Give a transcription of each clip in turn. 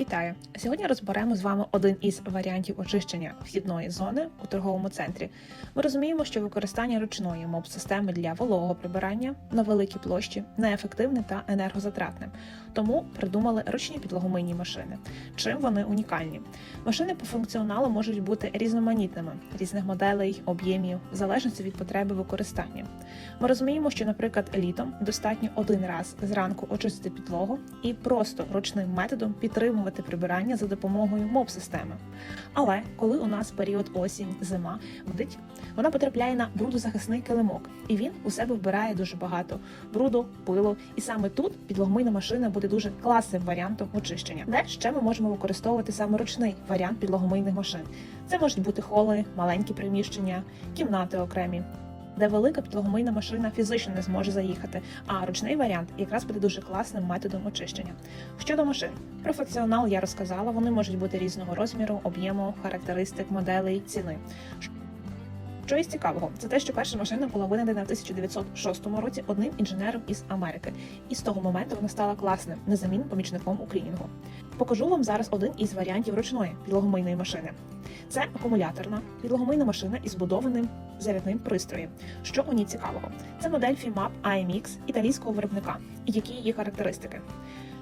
Вітаю! Сьогодні розберемо з вами один із варіантів очищення вхідної зони у торговому центрі. Ми розуміємо, що використання ручної моб-системи для вологого прибирання на великій площі неефективне та енергозатратне, тому придумали ручні підлогомийні машини. Чим вони унікальні? Машини по функціоналу можуть бути різноманітними, різних моделей, об'ємів, в залежності від потреби використання. Ми розуміємо, що, наприклад, літом достатньо один раз зранку очистити підлогу і просто ручним методом підтримувати прибирання за допомогою моб-системи. Але коли у нас період осінь, зима вдить, вона потрапляє на брудозахисний килимок, і він у себе вбирає дуже багато бруду, пилу. І саме тут підлогомийна машина буде дуже класним варіантом очищення. Де ще ми можемо використовувати саме ручний варіант підлогомийних машин. Це можуть бути холи, маленькі приміщення, кімнати окремі. Де велика підлогомийна машина фізично не зможе заїхати, а ручний варіант якраз буде дуже класним методом очищення. Щодо машин, про функціонал я розказала, вони можуть бути різного розміру, об'єму, характеристик, моделей, ціни. Що із цікавого, це те, що перша машина була винайдена в 1906 році одним інженером із Америки, і з того моменту вона стала класним незамінним помічником у клінінгу. Покажу вам зараз один із варіантів ручної підлогомийної машини. Це акумуляторна підлогомийна машина із будованим зарядним пристроєм. Що у ній цікавого? Це модель FIMAP AMX італійського виробника. Які її характеристики?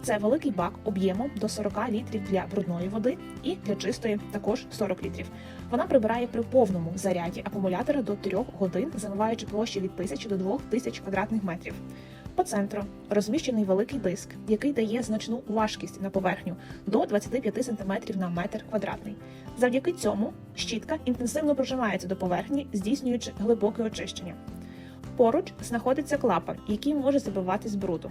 Це великий бак об'ємом до 40 літрів для брудної води і для чистої також 40 літрів. Вона прибирає при повному заряді акумулятора до 3 годин, замиваючи площі від 1000 до 2000 квадратних метрів. По центру розміщений великий диск, який дає значну важкість на поверхню до 25 см на метр квадратний. Завдяки цьому щітка інтенсивно прижимається до поверхні, здійснюючи глибоке очищення. Поруч знаходиться клапан, який може забиватись бруду.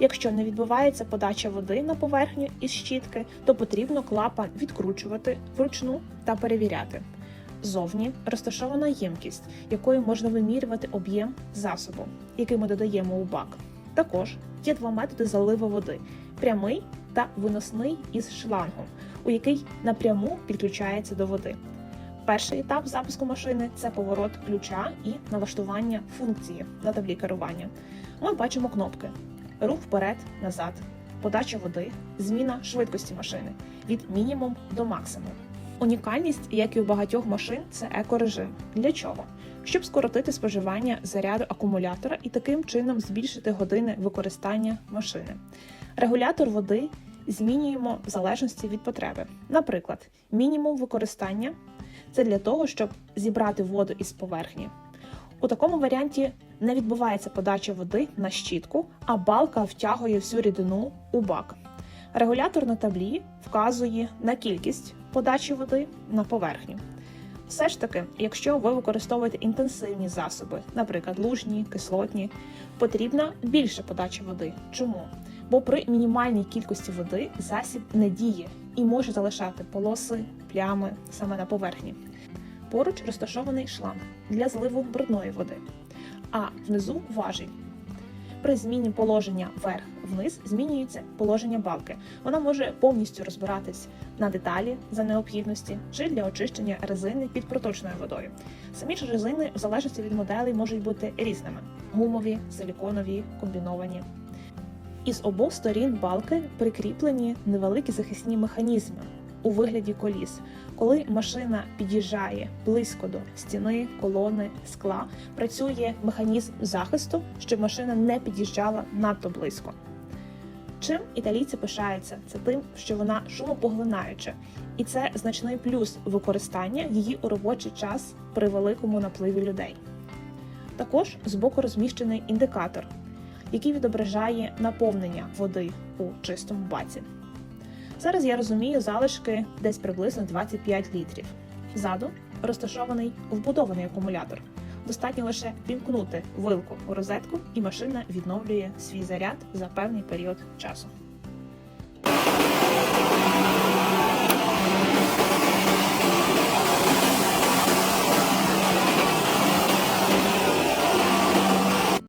Якщо не відбувається подача води на поверхню із щітки, то потрібно клапан відкручувати вручну та перевіряти. Зовні розташована ємкість, якою можна вимірювати об'єм засобу, який ми додаємо у бак. Також є два методи заливу води: прямий та виносний із шлангом, у який напряму підключається до води. Перший етап запуску машини це поворот ключа і налаштування функції на таблі керування. Ми бачимо кнопки: рух вперед, назад, подача води, зміна швидкості машини від мінімум до максимум. Унікальність, як і у багатьох машин, це екорежим. Для чого? Щоб скоротити споживання заряду акумулятора і таким чином збільшити години використання машини. Регулятор води змінюємо в залежності від потреби. Наприклад, мінімум використання це для того, щоб зібрати воду із поверхні. У такому варіанті не відбувається подача води на щітку, а балка втягує всю рідину у бак. Регулятор на таблі вказує на кількість подачі води на поверхню. Все ж таки, якщо ви використовуєте інтенсивні засоби, наприклад, лужні, кислотні, потрібна більша подача води. Чому? Бо при мінімальній кількості води засіб не діє і може залишати полоси, плями саме на поверхні. Поруч розташований шланг для зливу брудної води, а внизу важіль. При зміні положення вверх-вниз змінюється положення балки. Вона може повністю розбиратись на деталі за необхідності чи для очищення резини під проточною водою. Самі ж резини, в залежності від моделей, можуть бути різними: гумові, силіконові, комбіновані. Із обох сторін балки прикріплені невеликі захисні механізми у вигляді коліс. Коли машина під'їжджає близько до стіни, колони, скла, працює механізм захисту, щоб машина не під'їжджала надто близько. Чим італійці пишаються? Це тим, що вона шумопоглинаюча, і це значний плюс використання її у робочий час при великому напливі людей. Також збоку розміщений індикатор, який відображає наповнення води у чистому баці. Зараз я розумію залишки десь приблизно 25 літрів. Ззаду розташований вбудований акумулятор. Достатньо лише вімкнути вилку у розетку, і машина відновлює свій заряд за певний період часу.